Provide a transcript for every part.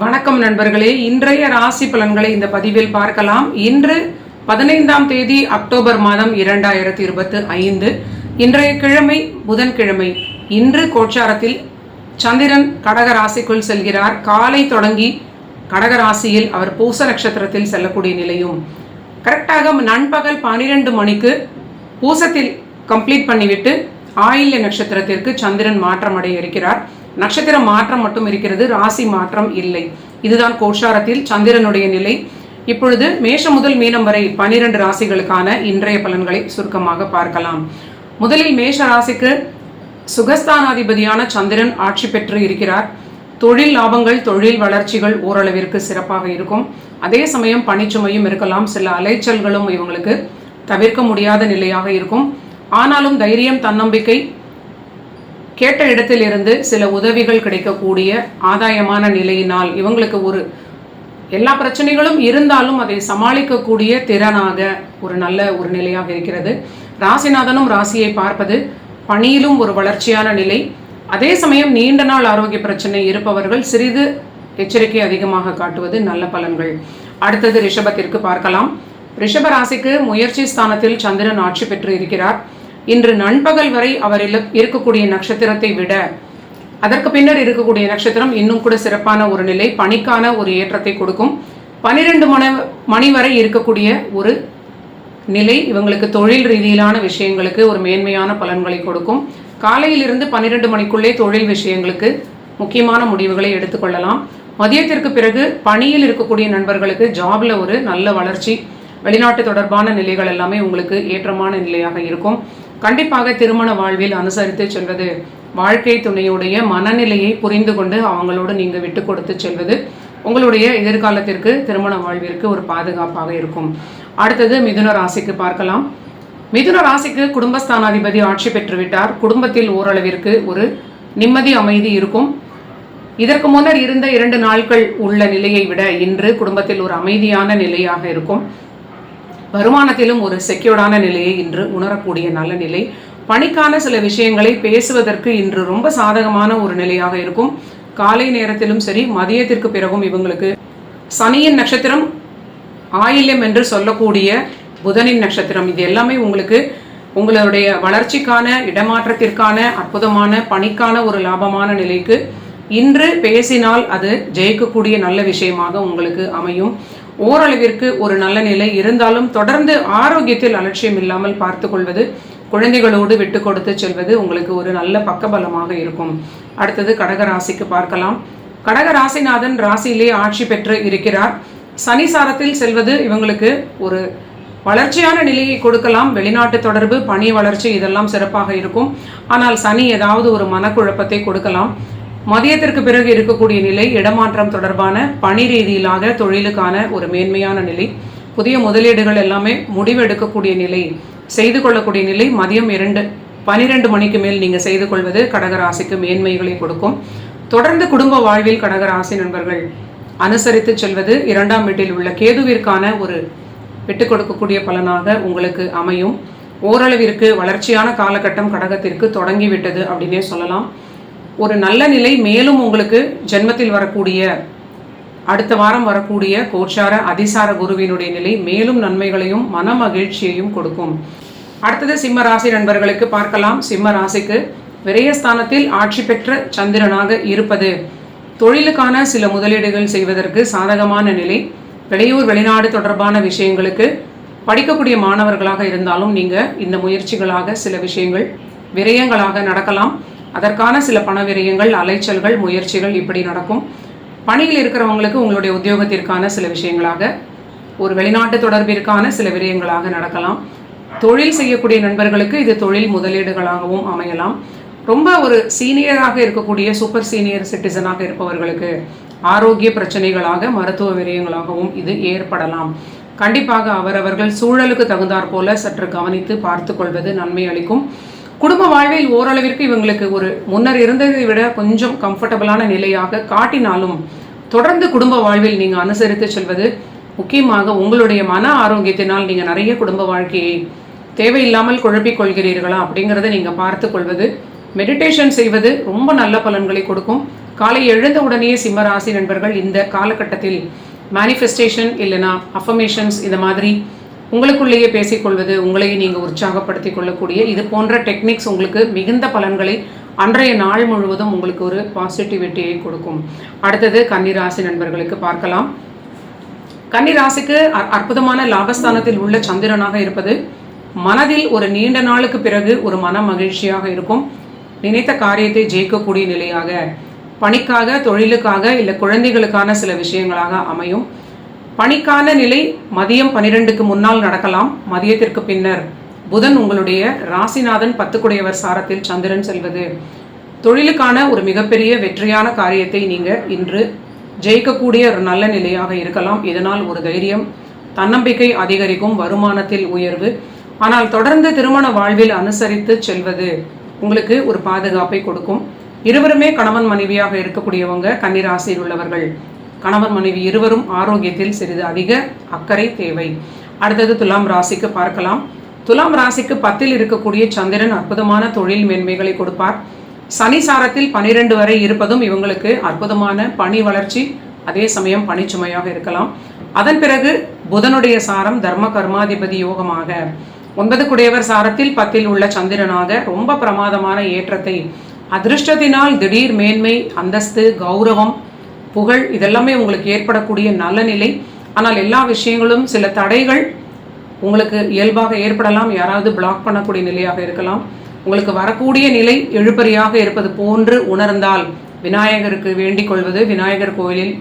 வணக்கம் நண்பர்களே. இன்றைய ராசி பலன்களை இந்த பதிவில் பார்க்கலாம். இன்று பதினைந்தாம் தேதி அக்டோபர் மாதம் இரண்டாயிரத்தி இருபத்தி ஐந்து. இன்றைய கிழமை புதன்கிழமை. இன்று கோச்சாரத்தில் சந்திரன் கடக ராசிக்குள் செல்கிறார். காலை தொடங்கி கடக ராசியில் அவர் பூச நட்சத்திரத்தில் செல்லக்கூடிய நிலையும். கரெக்டாக நண்பகல் பனிரெண்டு மணிக்கு பூசத்தில் கம்ப்ளீட் பண்ணிவிட்டு ஆயில்ய நட்சத்திரத்திற்கு சந்திரன் மாற்றம் அடைய இருக்கிறார் நட்சத்திர மாற்றம் மட்டும் இருக்கிறது ராசி மாற்றம் இல்லை. இதுதான் கோஷாரத்தில் சந்திரனுடைய நிலை. இப்பொழுது மேஷம் முதல் மீனம் வரை பனிரெண்டு ராசிகளுக்கான இன்றைய பலன்களை சுருக்கமாக பார்க்கலாம். முதலில் மேஷ ராசிக்கு சுகஸ்தானாதிபதியான சந்திரன் ஆட்சி பெற்று இருக்கிறார். தொழில் லாபங்கள் தொழில் வளர்ச்சிகள் ஓரளவிற்கு சிறப்பாக இருக்கும். அதே சமயம் பணிச்சுமையும் இருக்கலாம். சில அலைச்சல்களும் இவங்களுக்கு தவிர்க்க முடியாத நிலையாக இருக்கும். ஆனாலும் தைரியம் தன்னம்பிக்கை கேட்ட இடத்திலிருந்து சில உதவிகள் கிடைக்கக்கூடிய ஆதாயமான நிலையினால் இவங்களுக்கு ஒரு எல்லா பிரச்சனைகளும் இருந்தாலும் அதை சமாளிக்கக்கூடிய திறனாக ஒரு நல்ல ஒரு நிலையாக இருக்கிறது. ராசிநாதனும் ராசியை பார்ப்பது பணியிலும் ஒரு வளர்ச்சியான நிலை. அதே சமயம் நீண்ட நாள் ஆரோக்கிய பிரச்சனை இருப்பவர்கள் சிறிது எச்சரிக்கை அதிகமாக காட்டுவது நல்ல பலன்கள். அடுத்தது ரிஷபத்திற்கு பார்க்கலாம். ரிஷப ராசிக்கு முயற்சி ஸ்தானத்தில் சந்திரன் ஆட்சி பெற்று இருக்கிறார். இன்று நண்பகல் வரை அவர் இல்ல- இருக்கக்கூடிய நட்சத்திரத்தை விட அதற்கு பின்னர் இருக்கக்கூடிய நட்சத்திரம் இன்னும் கூட சிறப்பான ஒரு நிலை பணிக்கான ஒரு ஏற்றத்தை கொடுக்கும். பனிரெண்டு மணி மணி வரை இருக்கக்கூடிய ஒரு நிலை இவங்களுக்கு தொழில் ரீதியிலான விஷயங்களுக்கு ஒரு மேன்மையான பலன்களை கொடுக்கும். காலையிலிருந்து பன்னிரெண்டு மணிக்குள்ளே தொழில் விஷயங்களுக்கு முக்கியமான முடிவுகளை எடுத்துக்கொள்ளலாம் மதியத்திற்கு பிறகு பணியில் இருக்கக்கூடிய நண்பர்களுக்கு ஜாப்ல ஒரு நல்ல வளர்ச்சி வெளிநாட்டு தொடர்பான நிலைகள் எல்லாமே உங்களுக்கு ஏற்றமான நிலையாக இருக்கும். கண்டிப்பாக திருமண வாழ்வில் அனுசரித்து செல்வது வாழ்க்கை துணையுடைய மனநிலையை புரிந்து கொண்டு அவங்களோடு நீங்கள் விட்டு கொடுத்து செல்வது உங்களுடைய எதிர்காலத்திற்கு திருமண வாழ்விற்கு ஒரு பாதுகாப்பாக இருக்கும். அடுத்தது மிதுன ராசிக்கு பார்க்கலாம். மிதுன ராசிக்கு குடும்பஸ்தானாதிபதி ஆட்சி பெற்றுவிட்டார். குடும்பத்தில் ஓரளவிற்கு ஒரு நிம்மதி அமைதி இருக்கும். இதற்கு முன்னர் இருந்த இரண்டு நாட்கள் உள்ள நிலையை விட இன்று குடும்பத்தில் ஒரு அமைதியான நிலையாக இருக்கும். வருமானத்திலும் ஒரு செக்யூர்டான நிலையை இன்று உணரக்கூடிய நல்ல நிலை. பணிக்கான சில விஷயங்களை பேசுவதற்கு இன்று ரொம்ப சாதகமான ஒரு நிலையாக இருக்கும். காலை நேரத்திலும் சரி மதியத்திற்கு பிறகும் இவங்களுக்கு சனியின் நட்சத்திரம் ஆயில்யம் என்று சொல்லக்கூடிய புதனின் நட்சத்திரம். இது எல்லாமே உங்களுக்கு உங்களுடைய வளர்ச்சிக்கான இடமாற்றத்திற்கான அற்புதமான பணிக்கான ஒரு லாபமான நிலைக்கு இன்று பேசினால் அது ஜெயிக்கக்கூடிய நல்ல விஷயமாக உங்களுக்கு அமையும். ஓரளவிற்கு ஒரு நல்ல நிலை. இருந்தாலும் தொடர்ந்து ஆரோக்கியத்தில் அலட்சியம் இல்லாமல் பார்த்து கொள்வது குழந்தைகளோடு விட்டு கொடுத்து செல்வது உங்களுக்கு ஒரு நல்ல பக்கபலமாக இருக்கும். அடுத்தது கடக ராசிக்கு பார்க்கலாம். கடக ராசிநாதன் ராசியிலே ஆட்சி பெற்று இருக்கிறார். சனி சாரத்தில் செல்வது இவங்களுக்கு ஒரு வளர்ச்சியான நிலையை கொடுக்கலாம். வெளிநாட்டு தொடர்பு பணி வளர்ச்சி இதெல்லாம் சிறப்பாக இருக்கும். ஆனால் சனி ஏதாவது ஒரு மனக்குழப்பத்தை கொடுக்கலாம். மதியத்திற்கு பிறகு இருக்கக்கூடிய நிலை இடமாற்றம் தொடர்பான பணி ரீதியிலாக தொழிலுக்கான ஒரு மேன்மையான நிலை. புதிய முதலீடுகள் எல்லாமே முடிவெடுக்கக்கூடிய நிலை செய்து கொள்ளக்கூடிய நிலை மதியம் இரண்டு பனிரெண்டு மணிக்கு மேல் நீங்கள் செய்து கொள்வது கடகராசிக்கு மேன்மைகளை கொடுக்கும். தொடர்ந்து குடும்ப வாழ்வில் கடகராசி நண்பர்கள் அனுசரித்து செல்வது இரண்டாம் வீட்டில் உள்ள கேதுவிற்கான ஒரு விட்டு கொடுக்கக்கூடிய பலனாக உங்களுக்கு அமையும். ஓரளவிற்கு வளர்ச்சியான காலகட்டம் கடகத்திற்கு தொடங்கிவிட்டது அப்படின்னே சொல்லலாம். ஒரு நல்ல நிலை மேலும் உங்களுக்கு ஜென்மத்தில் வரக்கூடிய அடுத்த வாரம் வரக்கூடிய கோச்சார அதிசார குருவினுடைய நிலை மேலும் நன்மைகளையும் மன மகிழ்ச்சியையும் கொடுக்கும். அடுத்தது சிம்ம ராசி நண்பர்களுக்கு பார்க்கலாம். சிம்ம ராசிக்கு விரயஸ்தானத்தில் ஆட்சி பெற்ற சந்திரனாக இருப்பது. தொழிலுக்கான சில முதலீடுகள் செய்வதற்கு சாதகமான நிலை. வெளியூர் வெளிநாடு தொடர்பான விஷயங்களுக்கு படிக்கக்கூடிய மாணவர்களாக இருந்தாலும் நீங்கள் இந்த முயற்சிகளாக சில விஷயங்கள் விரயங்களாக நடக்கலாம். அதற்கான சில பண விரயங்கள் அலைச்சல்கள் முயற்சிகள் இப்படி நடக்கும். பணியில் இருக்கிறவங்களுக்கு உங்களுடைய உத்தியோகத்திற்கான சில விஷயங்களாக ஒரு வெளிநாட்டு தொடர்பிற்கான சில விரயங்களாக நடக்கலாம். தொழில் செய்யக்கூடிய நண்பர்களுக்கு இது தொழில் முதலீடுகளாகவும் அமையலாம். ரொம்ப ஒரு சீனியராக இருக்கக்கூடிய சூப்பர் சீனியர் சிட்டிசனாக இருப்பவர்களுக்கு ஆரோக்கிய பிரச்சனைகளாக மருத்துவ விரயங்களாகவும் இது ஏற்படலாம். கண்டிப்பாக அவரவர்கள் சூழலுக்கு தகுந்தாற் போல சற்று கவனித்து பார்த்து கொள்வது நன்மை அளிக்கும். குடும்ப வாழ்வில் ஓரளவிற்கு இவங்களுக்கு ஒரு முன்னர் இருந்ததை விட கொஞ்சம் கம்ஃபர்டபுளான நிலையாக காட்டினாலும் தொடர்ந்து குடும்ப வாழ்வில் நீங்கள் அனுசரித்து செல்வது முக்கியமாக உங்களுடைய மன ஆரோக்கியத்தினால் நீங்கள் நிறைய குடும்ப வாழ்க்கையை தேவையில்லாமல் குழப்பிக் கொள்கிறீர்களா அப்படிங்கிறத நீங்கள் பார்த்து கொள்வது. மெடிடேஷன் செய்வது ரொம்ப நல்ல பலன்களை கொடுக்கும். காலை எழுந்த உடனே சிம்ம ராசி நண்பர்கள் இந்த காலகட்டத்தில் மேனிஃபெஸ்டேஷன் இல்லைனா அஃபர்மேஷன்ஸ் இந்த மாதிரி உங்களுக்குள்ளேயே பேசிக்கொள்வது உங்களையே நீங்கள் உற்சாகப்படுத்திக் கொள்ளக்கூடிய இது போன்ற டெக்னிக்ஸ் உங்களுக்கு மிகுந்த பலன்களை அன்றைய நாள் முழுவதும் உங்களுக்கு ஒரு பாசிட்டிவிட்டியை கொடுக்கும். அடுத்தது கன்னிராசி நண்பர்களுக்கு பார்க்கலாம். கன்னிராசிக்கு அ- அற்புதமான லாபஸ்தானத்தில் உள்ள சந்திரனாக இருப்பது மனதில் ஒரு நீண்ட நாளுக்கு பிறகு ஒரு மன மகிழ்ச்சியாக இருக்கும். நினைத்த காரியத்தை ஜெயிக்கக்கூடிய நிலையாக பணிக்காக தொழிலுக்காக இல்லை குழந்தைகளுக்கான சில விஷயங்களாக அமையும். பணிக்கான நிலை மதியம் பனிரெண்டுக்கு முன்னால் நடக்கலாம். மதியத்திற்கு பின்னர் புதன் உங்களுடைய ராசிநாதன் பத்துக்குடையவர் சாரத்தில் சந்திரன் செல்வது. தொழிலுக்கான ஒரு மிகப்பெரிய வெற்றியான காரியத்தை நீங்கள் இன்று ஜெயிக்கக்கூடிய ஒரு நல்ல நிலையாக இருக்கலாம். இதனால் ஒரு தைரியம் தன்னம்பிக்கை அதிகரிக்கும் வருமானத்தில் உயர்வு. ஆனால் தொடர்ந்து திருமண வாழ்வில் அனுசரித்து செல்வது உங்களுக்கு ஒரு பாதுகாப்பை கொடுக்கும். இருவருமே கணவன் மனைவியாக இருக்கக்கூடியவங்க கன்னிராசியில் உள்ளவர்கள். கணவன் மனைவி இருவரும் ஆரோக்கியத்தில் சிறிது அதிக அக்கறை தேவை. அடுத்தது துலாம் ராசிக்கு பார்க்கலாம். துலாம் ராசிக்கு பத்தில் இருக்கக்கூடிய சந்திரன் அற்புதமான தொழில் மேன்மைகளை கொடுப்பார். சனி சாரத்தில் பனிரெண்டு வரை இருப்பதும் இவங்களுக்கு அற்புதமான பணி வளர்ச்சி அதே சமயம் பணிச்சுமையாக இருக்கலாம். அதன் பிறகு புதனுடைய சாரம் தர்ம கர்மாதிபதி யோகமாக. ஒன்பது குடையவர் சாரத்தில் பத்தில் உள்ள சந்திரனாக ரொம்ப பிரமாதமான ஏற்றத்தை அதிர்ஷ்டத்தினால் திடீர் மேன்மை அந்தஸ்து கௌரவம் புகழ் இதெல்லாமே உங்களுக்கு ஏற்படக்கூடிய நல்ல நிலை ஆனால் எல்லா விஷயங்களும் சில தடைகள் உங்களுக்கு இயல்பாக ஏற்படலாம். யாராவது பிளாக் பண்ணக்கூடிய நிலையாக இருக்கலாம். உங்களுக்கு வரக்கூடிய நிலை எழுப்பறியாக இருப்பது போன்று உணர்ந்தால் விநாயகருக்கு வேண்டிக் கொள்வது விநாயகர் கோயிலில்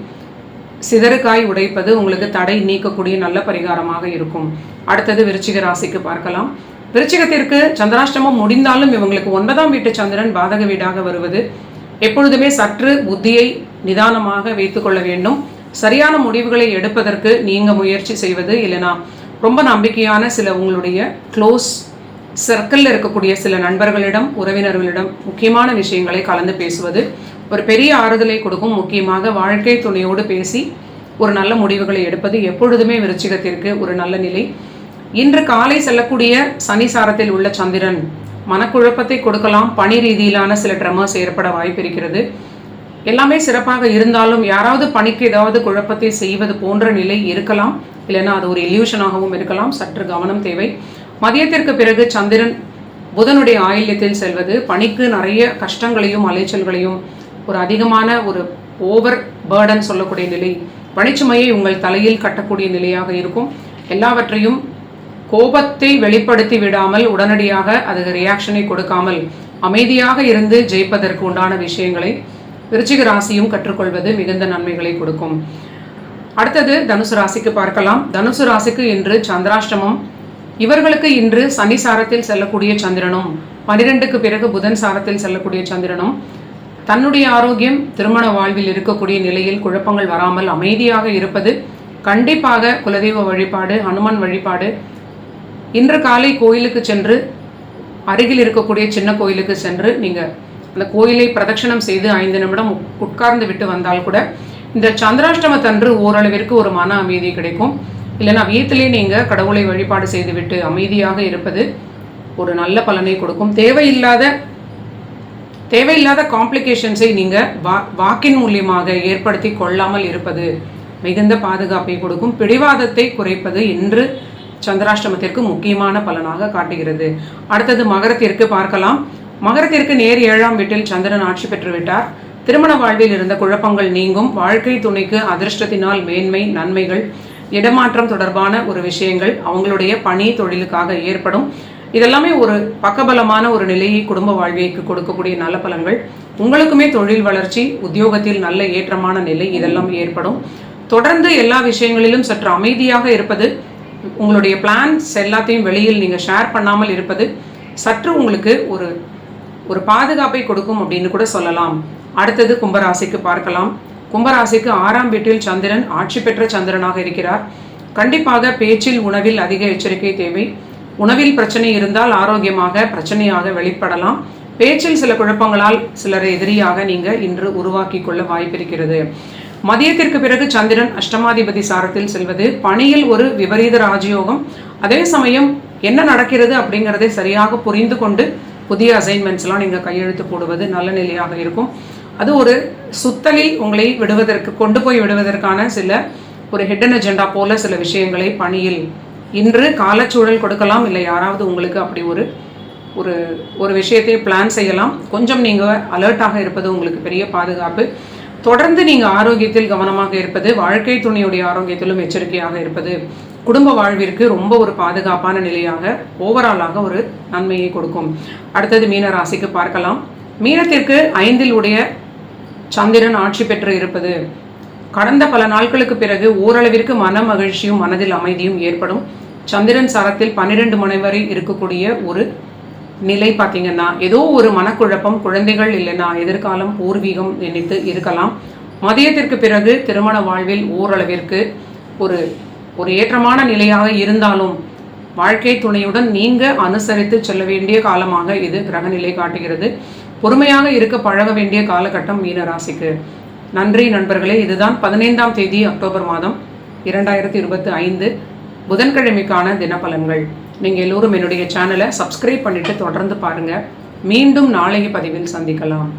சிதறுக்காய் உடைப்பது உங்களுக்கு தடை நீக்கக்கூடிய நல்ல பரிகாரமாக இருக்கும். அடுத்தது விருச்சிக ராசிக்கு பார்க்கலாம். விருச்சிகத்திற்கு சந்திராஷ்டமம் முடிந்தாலும் இவங்களுக்கு ஒன்பதாம் வீட்டு சந்திரன் பாதக வீடாக வருவது. எப்பொழுதுமே சற்று புத்தியை நிதானமாக வைத்துக்கொள்ள வேண்டும். சரியான முடிவுகளை எடுப்பதற்கு நீங்கள் முயற்சி செய்வது இல்லைனா ரொம்ப நம்பிக்கையான சில உங்களுடைய க்ளோஸ் சர்க்கிளில் இருக்கக்கூடிய சில நண்பர்களிடம் உறவினர்களிடம் முக்கியமான விஷயங்களை கலந்து பேசுவது ஒரு பெரிய ஆறுதலை கொடுக்கும். முக்கியமாக வாழ்க்கை துணையோடு பேசி ஒரு நல்ல முடிவுகளை எடுப்பது எப்பொழுதுமே விருச்சிகத்திற்கு ஒரு நல்ல நிலை. இன்று காலை செல்லக்கூடிய சனி சாரத்தில் உள்ள சந்திரன் மனக்குழப்பத்தை கொடுக்கலாம். பணி ரீதியிலான சில ட்ரமர்ஸ் ஏற்பட வாய்ப்பு இருக்கிறது எல்லாமே சிறப்பாக இருந்தாலும் யாராவது பணிக்கு ஏதாவது குழப்பத்தை செய்வது போன்ற நிலை இருக்கலாம். இல்லைன்னா அது ஒரு இல்யூஷனாகவும் இருக்கலாம். சற்று கவனம் தேவை. மதியத்திற்கு பிறகு சந்திரன் புதனுடைய ஆயில்யத்தில் செல்வது. பணிக்கு நிறைய கஷ்டங்களையும் அலைச்சல்களையும் ஒரு அதிகமான ஒரு ஓவர் பேர்டன் சொல்லக்கூடிய நிலை. பணிச்சுமையை உங்கள் தலையில் கட்டக்கூடிய நிலையாக இருக்கும். எல்லாவற்றையும் கோபத்தை வெளிப்படுத்தி விடாமல் உடனடியாக அதுக்கு ரியாக்ஷனை கொடுக்காமல் அமைதியாக இருந்து ஜெயிப்பதற்கு உண்டான விஷயங்களை விருச்சிக ராசியும் கற்றுக்கொள்வது மிகுந்த நன்மைகளை கொடுக்கும். அடுத்தது தனுசு ராசிக்கு பார்க்கலாம். தனுசு ராசிக்கு இன்று சந்திராஷ்டமம். இவர்களுக்கு இன்று சனி சாரத்தில் செல்லக்கூடிய சந்திரனும் பனிரெண்டுக்கு பிறகு புதன் சாரத்தில் செல்லக்கூடிய சந்திரனும் தன்னுடைய ஆரோக்கியம் திருமண வாழ்வில் இருக்கக்கூடிய நிலையில் குழப்பங்கள் வராமல் அமைதியாக இருப்பது கண்டிப்பாக குலதெய்வ வழிபாடு ஹனுமன் வழிபாடு இன்று காலை கோயிலுக்கு சென்று அருகில் இருக்கக்கூடிய சின்ன கோயிலுக்கு சென்று நீங்கள் அந்த கோயிலை பிரதட்சணம் செய்து ஐந்து நிமிடம் உட்கார்ந்து விட்டு வந்தால் கூட இந்த சந்திராஷ்டமத்தன்று ஓரளவிற்கு ஒரு மன அமைதி கிடைக்கும். இல்லைன்னா வீட்டிலே நீங்கள் கடவுளை வழிபாடு செய்துவிட்டு அமைதியாக இருப்பது ஒரு நல்ல பலனை கொடுக்கும். தேவையில்லாத தேவையில்லாத காம்ப்ளிகேஷன்ஸை நீங்கள் வா வாக்கின் மூலியமாக ஏற்படுத்தி கொள்ளாமல் இருப்பது மிகுந்த பாதுகாப்பை கொடுக்கும். பிடிவாதத்தை குறைப்பது இன்று சந்திராஷ்டமத்திற்கு முக்கியமான பலனாக காட்டுகிறது. அடுத்தது மகரத்திற்கு பார்க்கலாம். மகரத்திற்கு நேர் ஏழாம் வீட்டில் சந்திரன் ஆட்சி பெற்று விட்டார் திருமண வாழ்வில் இருந்த குழப்பங்கள் நீங்கும். வாழ்க்கை துணைக்கு அதிர்ஷ்டத்தினால் மேன்மை நன்மைகள் இடமாற்றம் தொடர்பான ஒரு விஷயங்கள் அவங்களுடைய பணி தொழிலுக்காக ஏற்படும். இதெல்லாமே ஒரு பக்கபலமான ஒரு நிலையை குடும்ப வாழ்வியைக்கு கொடுக்கக்கூடிய நல்ல பலன்கள். உங்களுக்குமே தொழில் வளர்ச்சி உத்தியோகத்தில் நல்ல ஏற்றமான நிலை இதெல்லாம் ஏற்படும். தொடர்ந்து எல்லா விஷயங்களிலும் சற்று அமைதியாக இருப்பது உங்களுடைய பிளான்ஸ் எல்லாத்தையும் வெளியில் நீங்கள் ஷேர் பண்ணாமல் இருப்பது சற்று உங்களுக்கு ஒரு ஒரு பாதுகாப்பை கொடுக்கும் அப்படின்னு கூட சொல்லலாம். அடுத்தது கும்பராசிக்கு பார்க்கலாம். கும்பராசிக்கு ஆறாம் வீட்டில் சந்திரன் ஆட்சி பெற்ற சந்திரனாக இருக்கிறார். கண்டிப்பாக பேச்சில் உணவில் அதிக எச்சரிக்கை தேவை. உணவில் பிரச்சனை இருந்தால் ஆரோக்கியமாக பிரச்சனையாக வெளிப்படலாம். பேச்சில் சில குழப்பங்களால் சிலரை எதிரியாக நீங்கள் இன்று உருவாக்கி கொள்ள வாய்ப்பிருக்கிறது. மதியத்திற்கு பிறகு சந்திரன் அஷ்டமாதிபதி சாரத்தில் செல்வது பணியில் ஒரு விபரீத ராஜயோகம் அதே சமயம் என்ன நடக்கிறது அப்படிங்கிறதை சரியாக புரிந்து கொண்டு புதிய அசைன்மெண்ட்ஸ்லாம் நீங்கள் கையெழுத்து போடுவது நல்ல நிலையாக இருக்கும். அது ஒரு சுத்தலில் உங்களை விடுவதற்கு கொண்டு போய் விடுவதற்கான சில ஒரு ஹிடன் அஜெண்டா போல சில விஷயங்களை பணியில் இன்று காலச்சூழல் கொடுக்கலாம் இல்லை யாராவது உங்களுக்கு அப்படி ஒரு ஒரு ஒரு விஷயத்தை பிளான் செய்யலாம். கொஞ்சம் நீங்கள் அலர்ட்டாக இருப்பது உங்களுக்கு பெரிய பாதுகாப்பு. தொடர்ந்து நீங்கள் ஆரோக்கியத்தில் கவனமாக இருப்பது வாழ்க்கை துணையுடைய ஆரோக்கியத்திலும் எச்சரிக்கையாக இருப்பது குடும்ப வாழ்விற்கு ரொம்ப ஒரு பாதுகாப்பான நிலையாக ஓவராலாக ஒரு நன்மையை கொடுக்கும். அடுத்தது மீன ராசிக்கு பார்க்கலாம். மீனத்திற்கு ஐந்தில் உடைய சந்திரன் ஆட்சி பெற்று இருப்பது. கடந்த பல நாட்களுக்கு பிறகு ஓரளவிற்கு மன மகிழ்ச்சியும் மனதில் அமைதியும் ஏற்படும். சந்திரன் சரத்தில் பன்னிரண்டு மணி வரை இருக்கக்கூடிய ஒரு நிலை பார்த்தீங்கன்னா ஏதோ ஒரு மனக்குழப்பம் குழந்தைகள் இல்லைன்னா எதிர்காலம் பூர்வீகம் நினைத்து இருக்கலாம். மதியத்திற்கு பிறகு திருமண வாழ்வில் ஓரளவிற்கு ஒரு ஒரு ஏற்றமான நிலையாக இருந்தாலும் வாழ்க்கை துணையுடன் நீங்க அனுசரித்து செல்ல வேண்டிய காலமாக இது கிரகநிலை காட்டுகிறது. பொறுமையாக இருக்க பழக வேண்டிய காலகட்டம் மீனராசிக்கு. நன்றி நண்பர்களே இதுதான் பதினைந்தாம் தேதி அக்டோபர் மாதம் இரண்டாயிரத்தி இருபத்தி ஐந்து புதன்கிழமைக்கான தினப்பலன்கள். நீங்கள் எல்லோரும் என்னுடைய சேனலை சப்ஸ்கிரைப் பண்ணிவிட்டு தொடர்ந்து பாருங்கள் மீண்டும் நாளைய பதிவில் சந்திக்கலாம்.